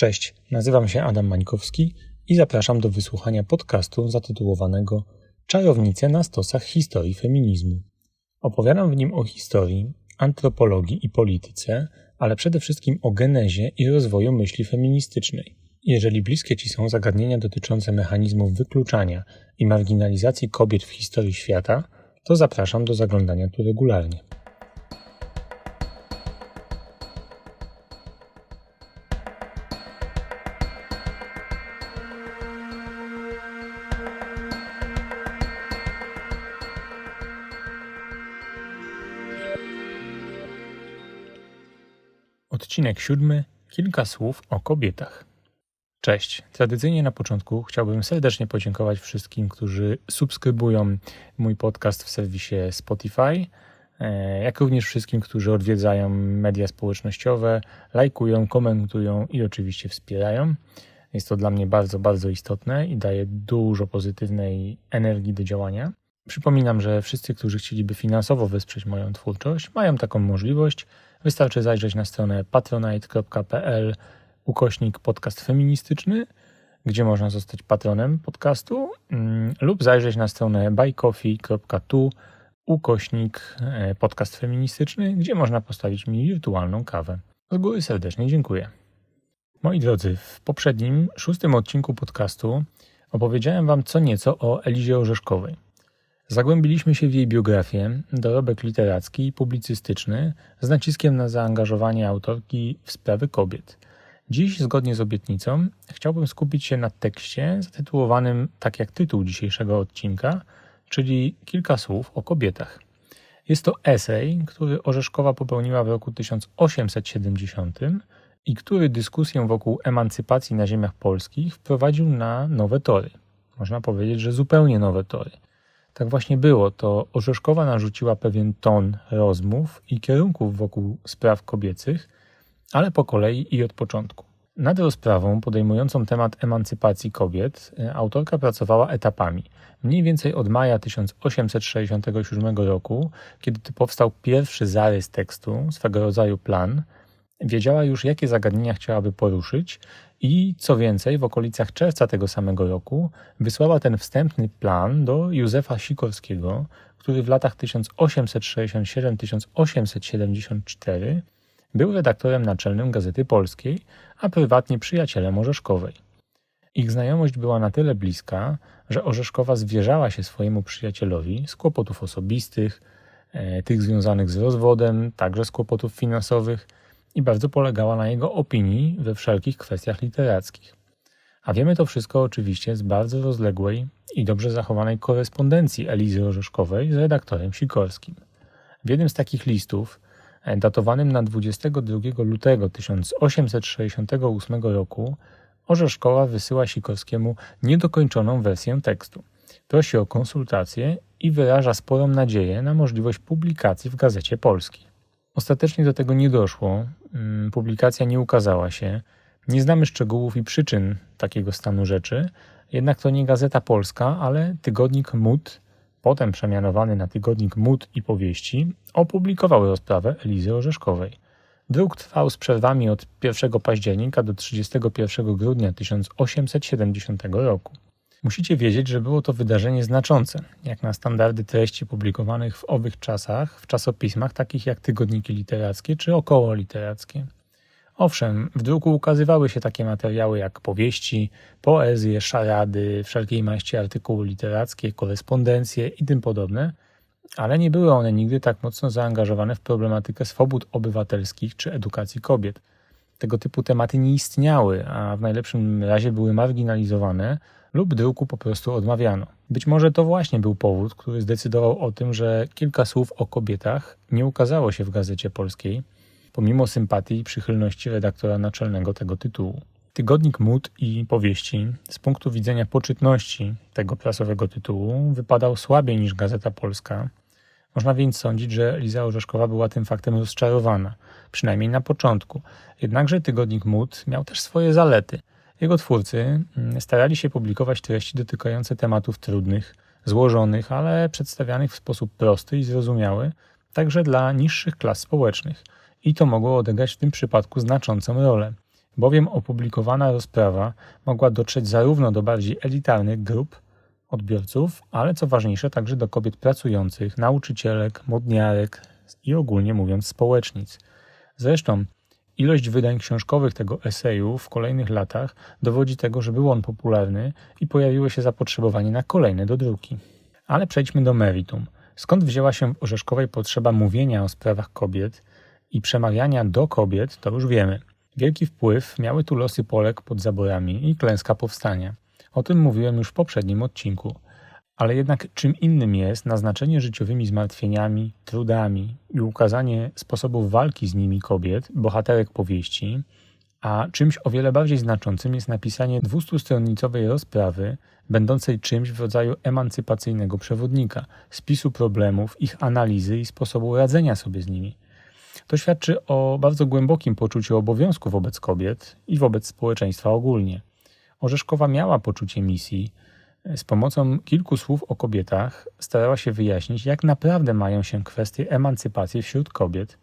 Cześć, nazywam się Adam Mańkowski i zapraszam do wysłuchania podcastu zatytułowanego Czarownice na stosach historii feminizmu. Opowiadam w nim o historii, antropologii i polityce, ale przede wszystkim o genezie i rozwoju myśli feministycznej. Jeżeli bliskie Ci są zagadnienia dotyczące mechanizmów wykluczania i marginalizacji kobiet w historii świata, to zapraszam do zaglądania tu regularnie. Odcinek siódmy. Kilka słów o kobietach. Cześć. Tradycyjnie na początku chciałbym serdecznie podziękować wszystkim, którzy subskrybują mój podcast w serwisie Spotify, e, jak również wszystkim, którzy odwiedzają media społecznościowe, lajkują, komentują i oczywiście wspierają. Jest to dla mnie bardzo, bardzo istotne i daje dużo pozytywnej energii do działania. Przypominam, że wszyscy, którzy chcieliby finansowo wesprzeć moją twórczość, mają taką możliwość. Wystarczy zajrzeć na stronę patronite.pl ukośnik podcast feministyczny, gdzie można zostać patronem podcastu, mm, lub zajrzeć na stronę buycoffee.tu ukośnik e, podcast feministyczny, gdzie można postawić mi wirtualną kawę. Z góry serdecznie dziękuję. Moi drodzy, w poprzednim, szóstym odcinku podcastu opowiedziałem Wam co nieco o Elizie Orzeszkowej. Zagłębiliśmy się w jej biografię, dorobek literacki i publicystyczny z naciskiem na zaangażowanie autorki w sprawy kobiet. Dziś, zgodnie z obietnicą, chciałbym skupić się na tekście zatytułowanym tak jak tytuł dzisiejszego odcinka, czyli kilka słów o kobietach. Jest to esej, który Orzeszkowa popełniła w roku 1870 i który dyskusję wokół emancypacji na ziemiach polskich wprowadził na nowe tory. Można powiedzieć, że zupełnie nowe tory. Tak właśnie było, to Orzeszkowa narzuciła pewien ton rozmów i kierunków wokół spraw kobiecych, ale po kolei i od początku. Nad rozprawą podejmującą temat emancypacji kobiet e, autorka pracowała etapami. Mniej więcej od maja 1867 roku, kiedy powstał pierwszy zarys tekstu, swego rodzaju plan, wiedziała już, jakie zagadnienia chciałaby poruszyć i co więcej, w okolicach czerwca tego samego roku wysłała ten wstępny plan do Józefa Sikorskiego, który w latach 1867-1874 był redaktorem naczelnym Gazety Polskiej, a prywatnie przyjacielem Orzeszkowej. Ich znajomość była na tyle bliska, że Orzeszkowa zwierzała się swojemu przyjacielowi z kłopotów osobistych, e, tych związanych z rozwodem, także z kłopotów finansowych – i bardzo polegała na jego opinii we wszelkich kwestiach literackich. A wiemy to wszystko oczywiście z bardzo rozległej i dobrze zachowanej korespondencji Elizy Orzeszkowej z redaktorem Sikorskim. W jednym z takich listów, e, datowanym na 22 lutego 1868 roku, Orzeszkowa wysyła Sikorskiemu niedokończoną wersję tekstu. Prosi o konsultację i wyraża sporą nadzieję na możliwość publikacji w Gazecie Polskiej. Ostatecznie do tego nie doszło, mm, publikacja nie ukazała się. Nie znamy szczegółów i przyczyn takiego stanu rzeczy, jednak to nie Gazeta Polska, ale tygodnik Mut, potem przemianowany na tygodnik Mut i Powieści, opublikowały rozprawę Elizy Orzeszkowej. Druk trwał z przerwami od 1 października do 31 grudnia 1870 roku. Musicie wiedzieć, że było to wydarzenie znaczące, jak na standardy treści publikowanych w owych czasach w czasopismach takich jak tygodniki literackie czy około literackie. Owszem, w druku ukazywały się takie materiały jak powieści, poezje, szarady, wszelkiej maści artykuły literackie, korespondencje i tym podobne, ale nie były one nigdy tak mocno zaangażowane w problematykę swobód obywatelskich czy edukacji kobiet. Tego typu tematy nie istniały, a w najlepszym razie były marginalizowane, lub druku po prostu odmawiano. Być może to właśnie był powód, który zdecydował o tym, że kilka słów o kobietach nie ukazało się w gazecie polskiej, pomimo sympatii i przychylności redaktora naczelnego tego tytułu. Tygodnik Mód i Powieści z punktu widzenia poczytności tego prasowego tytułu wypadał słabiej niż Gazeta Polska. Można więc sądzić, że Liza Orzeszkowa była tym faktem rozczarowana, przynajmniej na początku. Jednakże tygodnik Mód miał też swoje zalety – jego twórcy mm, starali się publikować treści dotykające tematów trudnych, złożonych, ale przedstawianych w sposób prosty i zrozumiały, także dla niższych klas społecznych. I to mogło odegrać w tym przypadku znaczącą rolę. bowiem opublikowana rozprawa mogła dotrzeć zarówno do bardziej elitarnych grup odbiorców, ale co ważniejsze także do kobiet pracujących, nauczycielek, modniarek i ogólnie mówiąc społecznic. Zresztą ilość wydań książkowych tego eseju w kolejnych latach dowodzi tego, że był on popularny i pojawiło się zapotrzebowanie na kolejne dodruki. Ale przejdźmy do meritum. Skąd wzięła się w Orzeszkowej potrzeba mówienia o sprawach kobiet i przemawiania do kobiet, to już wiemy. Wielki wpływ miały tu losy Polek pod zaborami i klęska powstania. O tym mówiłem już w poprzednim odcinku. Ale jednak czym innym jest naznaczenie życiowymi zmartwieniami, trudami i ukazanie sposobów walki z nimi kobiet, bohaterek powieści, a czymś o wiele bardziej znaczącym jest napisanie dwustustronnicowej rozprawy, będącej czymś w rodzaju emancypacyjnego przewodnika, spisu problemów, ich analizy i sposobu radzenia sobie z nimi. To świadczy o bardzo głębokim poczuciu obowiązku wobec kobiet i wobec społeczeństwa ogólnie. Orzeszkowa miała poczucie misji. Z pomocą kilku słów o kobietach starała się wyjaśnić, jak naprawdę mają się kwestie emancypacji wśród kobiet,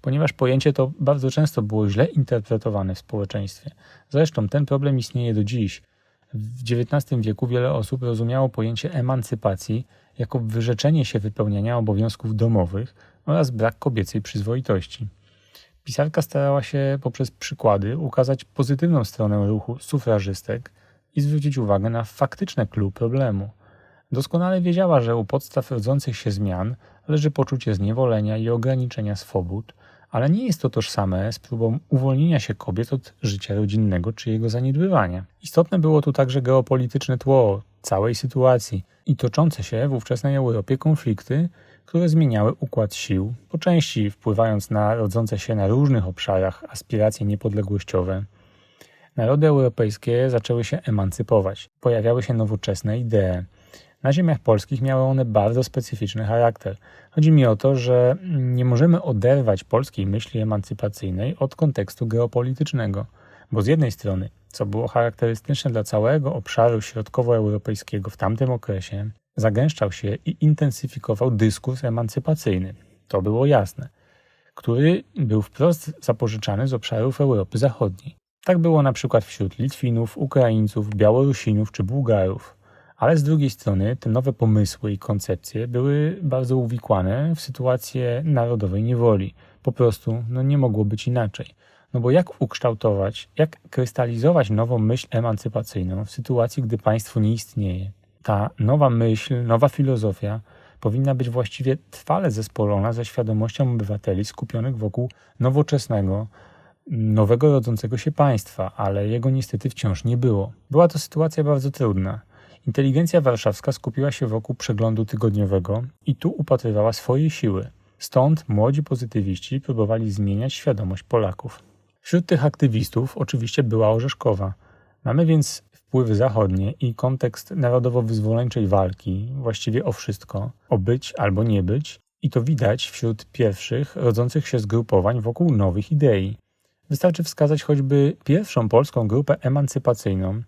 ponieważ pojęcie to bardzo często było źle interpretowane w społeczeństwie. Zresztą ten problem istnieje do dziś. W XIX wieku wiele osób rozumiało pojęcie emancypacji jako wyrzeczenie się wypełniania obowiązków domowych oraz brak kobiecej przyzwoitości. Pisarka starała się poprzez przykłady ukazać pozytywną stronę ruchu sufrażystek i zwrócić uwagę na faktyczne klucz problemu. Doskonale wiedziała, że u podstaw rodzących się zmian leży poczucie zniewolenia i ograniczenia swobód, ale nie jest to tożsame z próbą uwolnienia się kobiet od życia rodzinnego czy jego zaniedbywania. Istotne było tu także geopolityczne tło całej sytuacji i toczące się w ówczesnej Europie konflikty, które zmieniały układ sił, po części wpływając na rodzące się na różnych obszarach aspiracje niepodległościowe. Narody europejskie zaczęły się emancypować, pojawiały się nowoczesne idee. Na ziemiach polskich miały one bardzo specyficzny charakter. Chodzi mi o to, że nie możemy oderwać polskiej myśli emancypacyjnej od kontekstu geopolitycznego, bo z jednej strony, co było charakterystyczne dla całego obszaru środkowoeuropejskiego w tamtym okresie, zagęszczał się i intensyfikował dyskurs emancypacyjny. To było jasne, który był wprost zapożyczany z obszarów Europy Zachodniej. Tak było na przykład wśród Litwinów, Ukraińców, Białorusinów czy Bułgarów. Ale z drugiej strony te nowe pomysły i koncepcje były bardzo uwikłane w sytuację narodowej niewoli. Po prostu no, nie mogło być inaczej. No bo jak ukształtować, jak krystalizować nową myśl emancypacyjną w sytuacji, gdy państwo nie istnieje? Ta nowa myśl, nowa filozofia powinna być właściwie trwale zespolona ze świadomością obywateli skupionych wokół nowoczesnego, nowego rodzącego się państwa, ale jego niestety wciąż nie było. Była to sytuacja bardzo trudna. Inteligencja warszawska skupiła się wokół przeglądu tygodniowego i tu upatrywała swojej siły. Stąd młodzi pozytywiści próbowali zmieniać świadomość Polaków. Wśród tych aktywistów oczywiście była Orzeszkowa. Mamy więc wpływy zachodnie i kontekst narodowo-wyzwoleńczej walki, właściwie o wszystko, o być albo nie być, i to widać wśród pierwszych rodzących się zgrupowań wokół nowych idei. Wystarczy wskazać choćby pierwszą polską grupę emancypacyjną.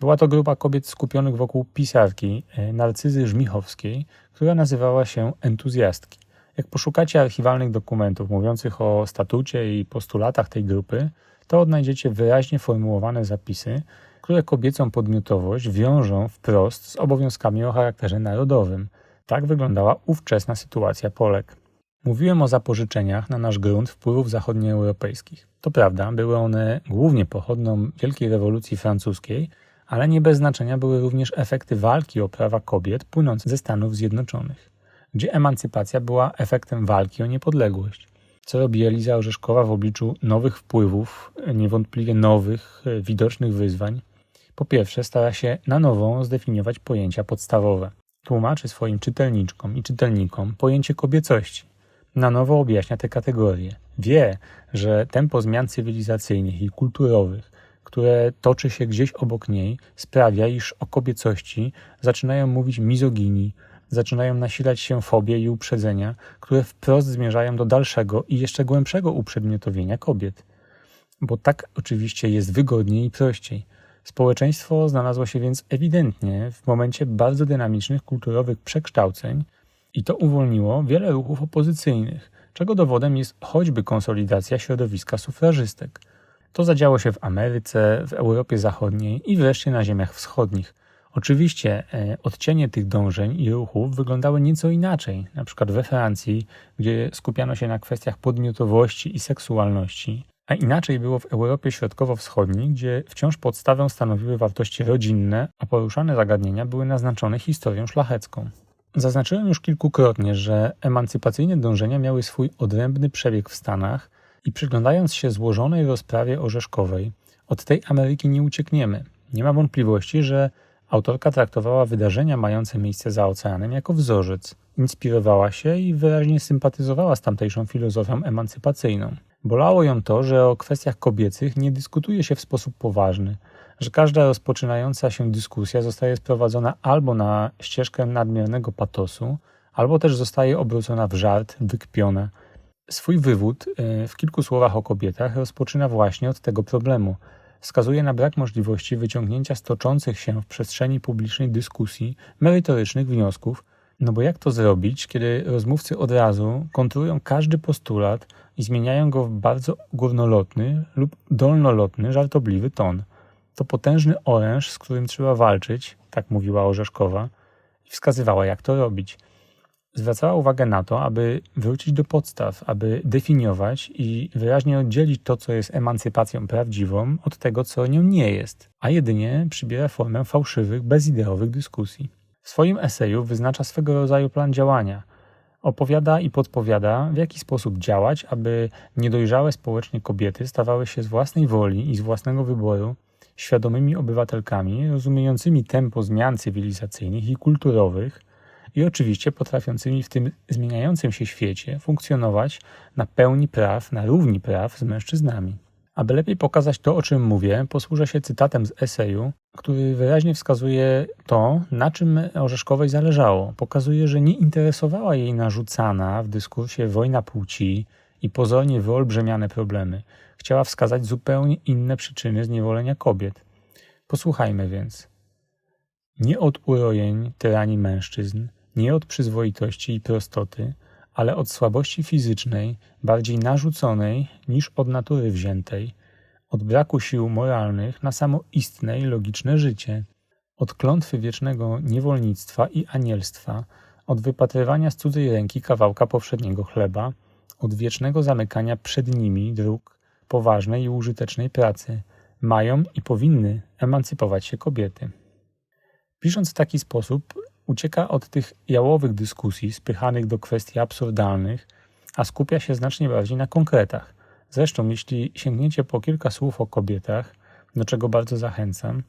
Była to grupa kobiet skupionych wokół pisarki e, Narcyzy Żmichowskiej, która nazywała się Entuzjastki. Jak poszukacie archiwalnych dokumentów mówiących o statucie i postulatach tej grupy, to odnajdziecie wyraźnie formułowane zapisy, które kobiecą podmiotowość wiążą wprost z obowiązkami o charakterze narodowym. Tak wyglądała ówczesna sytuacja Polek. Mówiłem o zapożyczeniach na nasz grunt wpływów zachodnioeuropejskich. To prawda, były one głównie pochodną Wielkiej Rewolucji Francuskiej, ale nie bez znaczenia były również efekty walki o prawa kobiet płynące ze Stanów Zjednoczonych, gdzie emancypacja była efektem walki o niepodległość. Co robi Eliza Orzeszkowa w obliczu nowych wpływów, niewątpliwie nowych, widocznych wyzwań? Po pierwsze, stara się na nowo zdefiniować pojęcia podstawowe. Tłumaczy swoim czytelniczkom i czytelnikom pojęcie kobiecości. Na nowo objaśnia te kategorie. Wie, że tempo zmian cywilizacyjnych i kulturowych, które toczy się gdzieś obok niej, sprawia, iż o kobiecości zaczynają mówić mizogini, zaczynają nasilać się fobie i uprzedzenia, które wprost zmierzają do dalszego i jeszcze głębszego uprzedmiotowienia kobiet. Bo tak oczywiście jest wygodniej i prościej. Społeczeństwo znalazło się więc ewidentnie w momencie bardzo dynamicznych kulturowych przekształceń i to uwolniło wiele ruchów opozycyjnych, czego dowodem jest choćby konsolidacja środowiska sufrażystek. To zadziało się w Ameryce, w Europie Zachodniej i wreszcie na ziemiach wschodnich. Oczywiście e, odcienie tych dążeń i ruchów wyglądały nieco inaczej, na przykład we Francji, gdzie skupiano się na kwestiach podmiotowości i seksualności, a inaczej było w Europie Środkowo-Wschodniej, gdzie wciąż podstawę stanowiły wartości rodzinne, a poruszane zagadnienia były naznaczone historią szlachecką. Zaznaczyłem już kilkukrotnie, że emancypacyjne dążenia miały swój odrębny przebieg w Stanach i przyglądając się złożonej rozprawie orzeszkowej, od tej Ameryki nie uciekniemy. Nie ma wątpliwości, że autorka traktowała wydarzenia mające miejsce za oceanem jako wzorzec, inspirowała się i wyraźnie sympatyzowała z tamtejszą filozofią emancypacyjną. Bolało ją to, że o kwestiach kobiecych nie dyskutuje się w sposób poważny, że każda rozpoczynająca się dyskusja zostaje sprowadzona albo na ścieżkę nadmiernego patosu, albo też zostaje obrócona w żart, wykpiona. Swój wywód e, w kilku słowach o kobietach rozpoczyna właśnie od tego problemu. Wskazuje na brak możliwości wyciągnięcia z toczących się w przestrzeni publicznej dyskusji merytorycznych wniosków, no bo jak to zrobić, kiedy rozmówcy od razu kontrują każdy postulat i zmieniają go w bardzo górnolotny lub dolnolotny, żartobliwy ton? To potężny oręż, z którym trzeba walczyć, tak mówiła Orzeszkowa, i wskazywała, jak to robić. Zwracała uwagę na to, aby wrócić do podstaw, aby definiować i wyraźnie oddzielić to, co jest emancypacją prawdziwą, od tego, co nią nie jest, a jedynie przybiera formę fałszywych, bezideowych dyskusji. W swoim eseju wyznacza swego rodzaju plan działania. Opowiada i podpowiada, w jaki sposób działać, aby niedojrzałe społecznie kobiety stawały się z własnej woli i z własnego wyboru świadomymi obywatelkami, rozumiejącymi tempo zmian cywilizacyjnych i kulturowych i oczywiście potrafiącymi w tym zmieniającym się świecie funkcjonować na pełni praw, na równi praw z mężczyznami. Aby lepiej pokazać to, o czym mówię, posłużę się cytatem z eseju, który wyraźnie wskazuje to, na czym Orzeszkowej zależało. Pokazuje, że nie interesowała jej narzucana w dyskursie wojna płci i pozornie wyolbrzymiane problemy. Chciała wskazać zupełnie inne przyczyny zniewolenia kobiet. Posłuchajmy więc. Nie od urojeń tyranii mężczyzn, nie od przyzwoitości i prostoty, ale od słabości fizycznej, bardziej narzuconej niż od natury wziętej, od braku sił moralnych na samoistne i logiczne życie, od klątwy wiecznego niewolnictwa i anielstwa, od wypatrywania z cudzej ręki kawałka powszedniego chleba, od wiecznego zamykania przed nimi dróg poważnej i użytecznej pracy, mają i powinny emancypować się kobiety. Pisząc w taki sposób, ucieka od tych jałowych dyskusji spychanych do kwestii absurdalnych, a skupia się znacznie bardziej na konkretach. Zresztą, jeśli sięgniecie po kilka słów o kobietach, do czego bardzo zachęcam,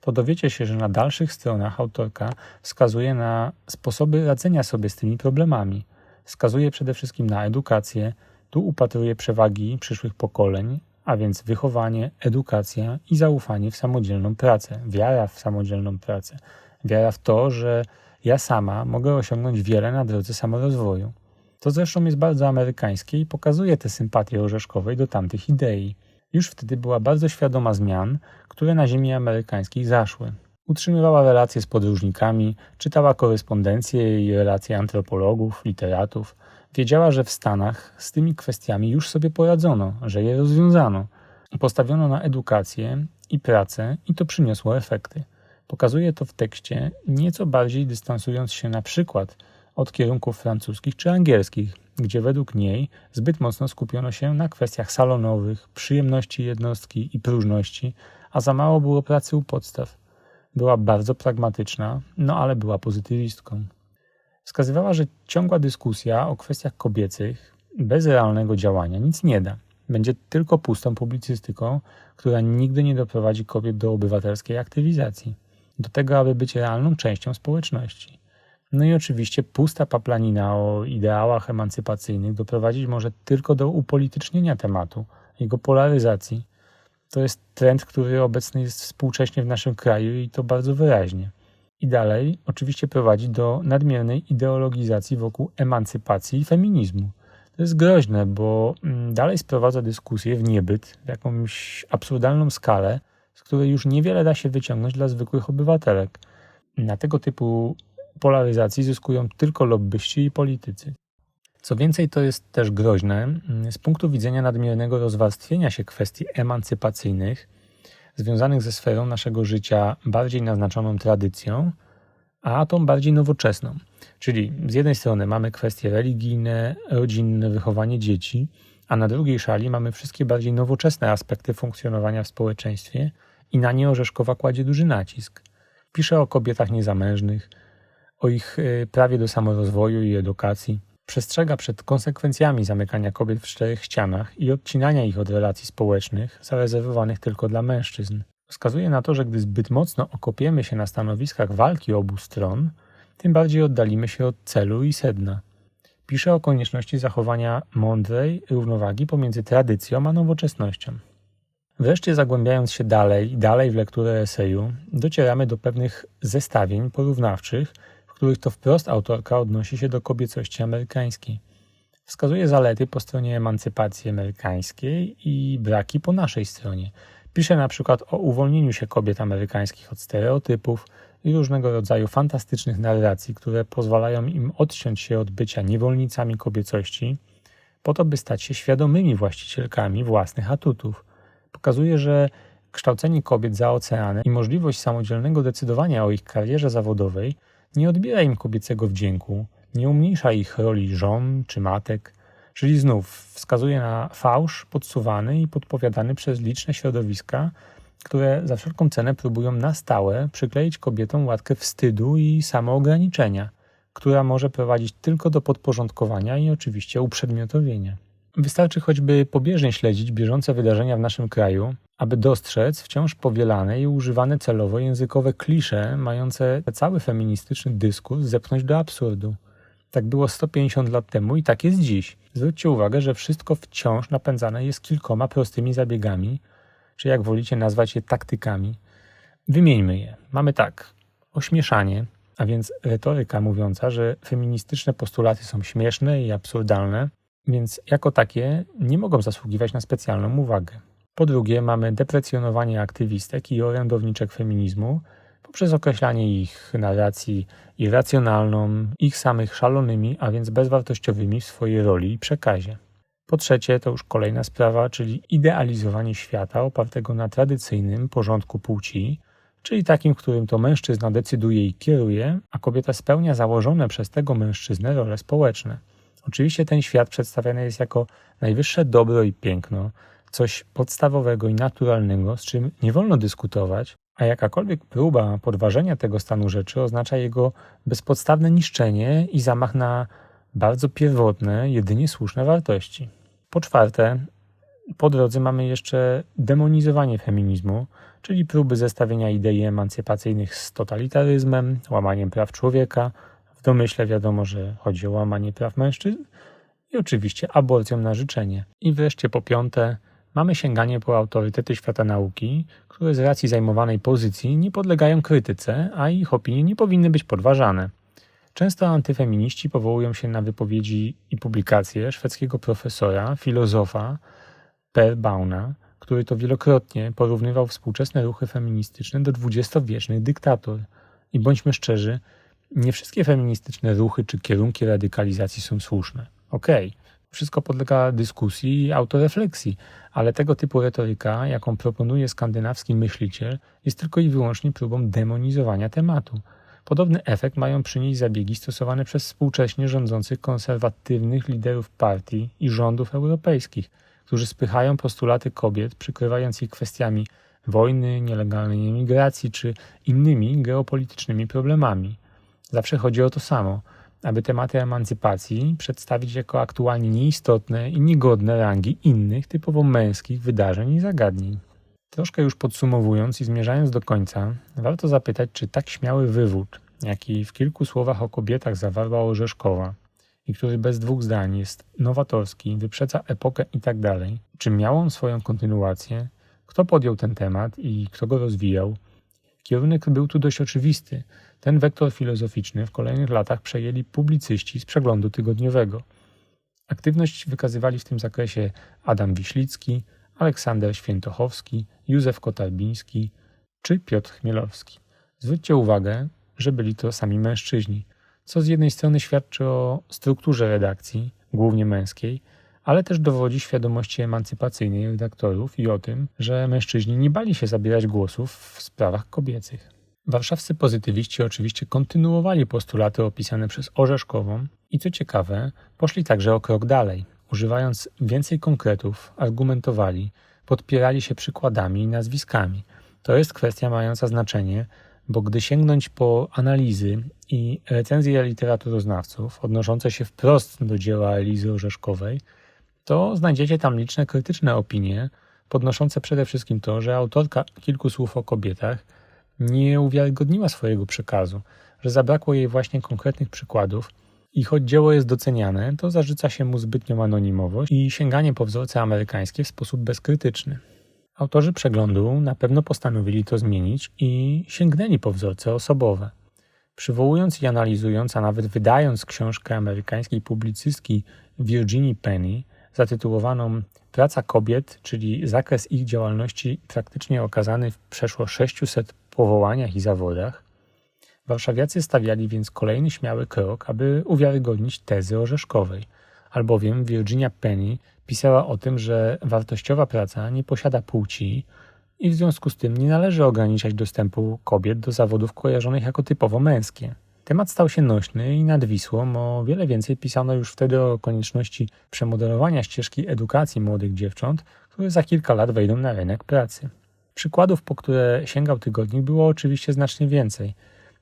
to dowiecie się, że na dalszych stronach autorka wskazuje na sposoby radzenia sobie z tymi problemami. Wskazuje przede wszystkim na edukację, tu upatruje przewagi przyszłych pokoleń, a więc wychowanie, edukacja i zaufanie w samodzielną pracę, wiara w samodzielną pracę, wiara w to, że ja sama mogę osiągnąć wiele na drodze samorozwoju. To zresztą jest bardzo amerykańskie i pokazuje tę sympatię orzeszkowej do tamtych idei. Już wtedy była bardzo świadoma zmian, które na ziemi amerykańskiej zaszły. Utrzymywała relacje z podróżnikami, czytała korespondencje i relacje antropologów, literatów. Wiedziała, że w Stanach z tymi kwestiami już sobie poradzono, że je rozwiązano. Postawiono na edukację i pracę i to przyniosło efekty. Pokazuje to w tekście, nieco bardziej dystansując się na przykład od kierunków francuskich czy angielskich, gdzie według niej zbyt mocno skupiono się na kwestiach salonowych, przyjemności jednostki i próżności, a za mało było pracy u podstaw. Była bardzo pragmatyczna, no ale była pozytywistką. Wskazywała, że ciągła dyskusja o kwestiach kobiecych bez realnego działania nic nie da. Będzie tylko pustą publicystyką, która nigdy nie doprowadzi kobiet do obywatelskiej aktywizacji do tego, aby być realną częścią społeczności. No i oczywiście pusta paplanina o ideałach emancypacyjnych doprowadzić może tylko do upolitycznienia tematu, jego polaryzacji. To jest trend, który obecny jest współcześnie w naszym kraju i to bardzo wyraźnie. I dalej oczywiście prowadzi do nadmiernej ideologizacji wokół emancypacji i feminizmu. To jest groźne, bo mm, dalej sprowadza dyskusję w niebyt, w jakąś absurdalną skalę, z której już niewiele da się wyciągnąć dla zwykłych obywatelek. Na tego typu polaryzacji zyskują tylko lobbyści i politycy. Co więcej, to jest też groźne mm, z punktu widzenia nadmiernego rozwarstwienia się kwestii emancypacyjnych, związanych ze sferą naszego życia bardziej naznaczoną tradycją, a tą bardziej nowoczesną. Czyli z jednej strony mamy kwestie religijne, rodzinne, wychowanie dzieci, a na drugiej szali mamy wszystkie bardziej nowoczesne aspekty funkcjonowania w społeczeństwie i na nie Orzeszkowa kładzie duży nacisk. Pisze o kobietach niezamężnych, o ich y, prawie do samorozwoju i edukacji. Przestrzega przed konsekwencjami zamykania kobiet w czterech ścianach i odcinania ich od relacji społecznych zarezerwowanych tylko dla mężczyzn. Wskazuje na to, że gdy zbyt mocno okopiemy się na stanowiskach walki obu stron, tym bardziej oddalimy się od celu i sedna. Pisze o konieczności zachowania mądrej równowagi pomiędzy tradycją a nowoczesnością. Wreszcie zagłębiając się dalej, dalej w lekturę eseju, docieramy do pewnych zestawień porównawczych, których to wprost autorka odnosi się do kobiecości amerykańskiej. Wskazuje zalety po stronie emancypacji amerykańskiej i braki po naszej stronie. Pisze na przykład o uwolnieniu się kobiet amerykańskich od stereotypów, i różnego rodzaju fantastycznych narracji, które pozwalają im odciąć się od bycia niewolnicami kobiecości, po to, by stać się świadomymi właścicielkami własnych atutów. Pokazuje, że kształcenie kobiet za oceanem i możliwość samodzielnego decydowania o ich karierze zawodowej nie odbiera im kobiecego wdzięku, nie umniejsza ich roli żon czy matek, czyli znów wskazuje na fałsz podsuwany i podpowiadany przez liczne środowiska, które za wszelką cenę próbują na stałe przykleić kobietom łatkę wstydu i samoograniczenia, która może prowadzić tylko do podporządkowania i oczywiście uprzedmiotowienia. Wystarczy choćby pobieżnie śledzić bieżące wydarzenia w naszym kraju, aby dostrzec wciąż powielane i używane celowo językowe klisze mające cały feministyczny dyskurs zepchnąć do absurdu. Tak było 150 lat temu i tak jest dziś. Zwróćcie uwagę, że wszystko wciąż napędzane jest kilkoma prostymi zabiegami, czy jak wolicie nazwać je taktykami. Wymieńmy je. Mamy tak, ośmieszanie, a więc retoryka mówiąca, że feministyczne postulaty są śmieszne i absurdalne, więc jako takie nie mogą zasługiwać na specjalną uwagę. Po drugie, mamy deprecjonowanie aktywistek i orędowniczek feminizmu poprzez określanie ich narracji irracjonalną, ich samych szalonymi, a więc bezwartościowymi w swojej roli i przekazie. Po trzecie, to już kolejna sprawa, czyli idealizowanie świata opartego na tradycyjnym porządku płci, czyli takim, w którym to mężczyzna decyduje i kieruje, a kobieta spełnia założone przez tego mężczyznę role społeczne. Oczywiście ten świat przedstawiany jest jako najwyższe dobro i piękno, coś podstawowego i naturalnego, z czym nie wolno dyskutować, a jakakolwiek próba podważenia tego stanu rzeczy oznacza jego bezpodstawne niszczenie i zamach na bardzo pierwotne, jedynie słuszne wartości. Po czwarte, po drodze mamy jeszcze demonizowanie feminizmu, czyli próby zestawienia idei emancypacyjnych z totalitaryzmem, łamaniem praw człowieka. Domyśle wiadomo, że chodzi o łamanie praw mężczyzn i oczywiście aborcją na życzenie. I wreszcie po piąte, mamy sięganie po autorytety świata nauki, które z racji zajmowanej pozycji nie podlegają krytyce, a ich opinie nie powinny być podważane. Często antyfeminiści powołują się na wypowiedzi i publikacje szwedzkiego profesora, filozofa Per Bauna, który to wielokrotnie porównywał współczesne ruchy feministyczne do dwudziestowiecznych dyktatur. I bądźmy szczerzy, nie wszystkie feministyczne ruchy czy kierunki radykalizacji są słuszne. Okej, okay, wszystko podlega dyskusji i autorefleksji, ale tego typu retoryka, jaką proponuje skandynawski myśliciel, jest tylko i wyłącznie próbą demonizowania tematu. Podobny efekt mają przynieść zabiegi stosowane przez współcześnie rządzących konserwatywnych liderów partii i rządów europejskich, którzy spychają postulaty kobiet, przykrywając ich kwestiami wojny, nielegalnej emigracji czy innymi geopolitycznymi problemami. Zawsze chodzi o to samo, aby tematy emancypacji przedstawić jako aktualnie nieistotne i niegodne rangi innych typowo męskich wydarzeń i zagadnień. Troszkę już podsumowując i zmierzając do końca, warto zapytać, czy tak śmiały wywód, jaki w kilku słowach o kobietach zawarła Orzeszkowa i który bez dwóch zdań jest nowatorski, wyprzedza epokę i tak czy miał on swoją kontynuację, kto podjął ten temat i kto go rozwijał. Kierunek był tu dość oczywisty. Ten wektor filozoficzny w kolejnych latach przejęli publicyści z przeglądu tygodniowego. Aktywność wykazywali w tym zakresie Adam Wiślicki, Aleksander Świętochowski, Józef Kotarbiński czy Piotr Chmielowski. Zwróćcie uwagę, że byli to sami mężczyźni, co z jednej strony świadczy o strukturze redakcji, głównie męskiej, ale też dowodzi świadomości emancypacyjnej redaktorów i o tym, że mężczyźni nie bali się zabierać głosów w sprawach kobiecych. Warszawscy pozytywiści oczywiście kontynuowali postulaty opisane przez Orzeszkową i co ciekawe, poszli także o krok dalej. Używając więcej konkretów, argumentowali, podpierali się przykładami i nazwiskami. To jest kwestia mająca znaczenie, bo gdy sięgnąć po analizy i recenzje literaturoznawców odnoszące się wprost do dzieła Elizy Orzeszkowej, to znajdziecie tam liczne krytyczne opinie, podnoszące przede wszystkim to, że autorka kilku słów o kobietach nie uwiarygodniła swojego przekazu, że zabrakło jej właśnie konkretnych przykładów i choć dzieło jest doceniane, to zarzuca się mu zbytnią anonimowość i sięganie po wzorce amerykańskie w sposób bezkrytyczny. Autorzy przeglądu na pewno postanowili to zmienić i sięgnęli po wzorce osobowe. Przywołując i analizując, a nawet wydając książkę amerykańskiej publicystki Virginia Penny, zatytułowaną Praca kobiet, czyli zakres ich działalności praktycznie okazany w przeszło 600 powołaniach i zawodach, warszawiacy stawiali więc kolejny śmiały krok, aby uwiarygodnić tezy orzeszkowej, albowiem Virginia Penny pisała o tym, że wartościowa praca nie posiada płci i w związku z tym nie należy ograniczać dostępu kobiet do zawodów kojarzonych jako typowo męskie. Temat stał się nośny i nad Wisłą o wiele więcej pisano już wtedy o konieczności przemodelowania ścieżki edukacji młodych dziewcząt, które za kilka lat wejdą na rynek pracy. Przykładów, po które sięgał tygodnik, było oczywiście znacznie więcej.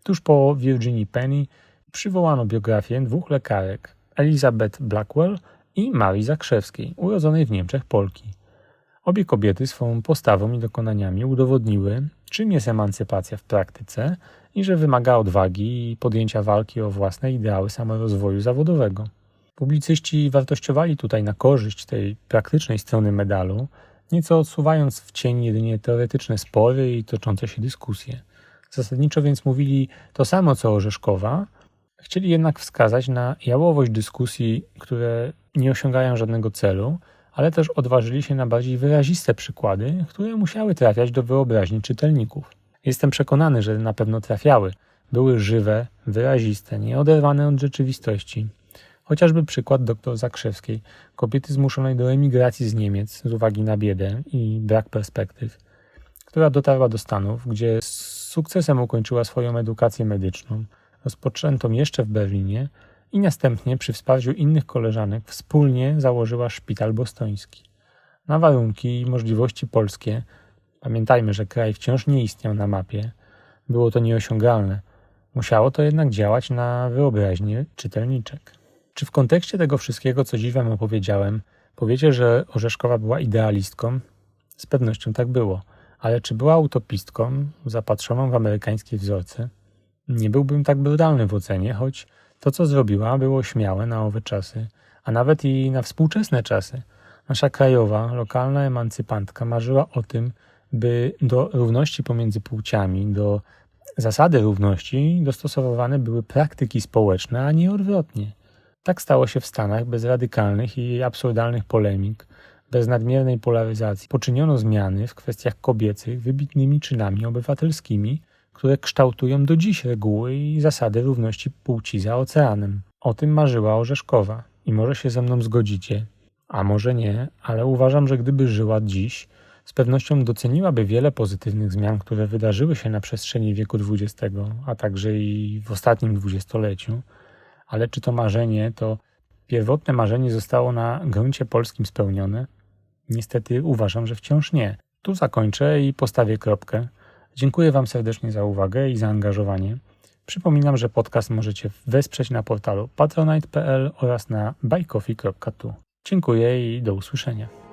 Tuż po Virginia Penny przywołano biografię dwóch lekarek, Elizabeth Blackwell i Marii Zakrzewskiej, urodzonej w Niemczech Polki. Obie kobiety swą postawą i dokonaniami udowodniły, czym jest emancypacja w praktyce i że wymaga odwagi i podjęcia walki o własne ideały samorozwoju zawodowego. Publicyści wartościowali tutaj na korzyść tej praktycznej strony medalu, nieco odsuwając w cień jedynie teoretyczne spory i toczące się dyskusje. Zasadniczo więc mówili to samo co Orzeszkowa, chcieli jednak wskazać na jałowość dyskusji, które nie osiągają żadnego celu, ale też odważyli się na bardziej wyraziste przykłady, które musiały trafiać do wyobraźni czytelników. Jestem przekonany, że na pewno trafiały. Były żywe, wyraziste, nieoderwane od rzeczywistości. Chociażby przykład dr Zakrzewskiej, kobiety zmuszonej do emigracji z Niemiec z uwagi na biedę i brak perspektyw, która dotarła do Stanów, gdzie z sukcesem ukończyła swoją edukację medyczną, rozpoczętą jeszcze w Berlinie i następnie przy wsparciu innych koleżanek wspólnie założyła szpital bostoński. Na warunki i możliwości polskie, pamiętajmy, że kraj wciąż nie istniał na mapie, było to nieosiągalne. Musiało to jednak działać na wyobraźnię czytelniczek. Czy w kontekście tego wszystkiego, co dziś Wam opowiedziałem, powiecie, że Orzeszkowa była idealistką? Z pewnością tak było. Ale czy była utopistką, zapatrzoną w amerykańskie wzorce? Nie byłbym tak brutalny w ocenie, choć to, co zrobiła, było śmiałe na owe czasy, a nawet i na współczesne czasy. Nasza krajowa, lokalna emancypantka marzyła o tym, by do równości pomiędzy płciami, do zasady równości dostosowywane były praktyki społeczne, a nie odwrotnie. Tak stało się w Stanach bez radykalnych i absurdalnych polemik, bez nadmiernej polaryzacji. Poczyniono zmiany w kwestiach kobiecych wybitnymi czynami obywatelskimi, które kształtują do dziś reguły i zasady równości płci za oceanem. O tym marzyła Orzeszkowa i może się ze mną zgodzicie, a może nie, ale uważam, że gdyby żyła dziś, z pewnością doceniłaby wiele pozytywnych zmian, które wydarzyły się na przestrzeni wieku XX, a także i w ostatnim dwudziestoleciu. Ale czy to marzenie, to pierwotne marzenie zostało na gruncie polskim spełnione? Niestety uważam, że wciąż nie. Tu zakończę i postawię kropkę. Dziękuję Wam serdecznie za uwagę i zaangażowanie. Przypominam, że podcast możecie wesprzeć na portalu patronite.pl oraz na buycoffee.tu. Dziękuję i do usłyszenia.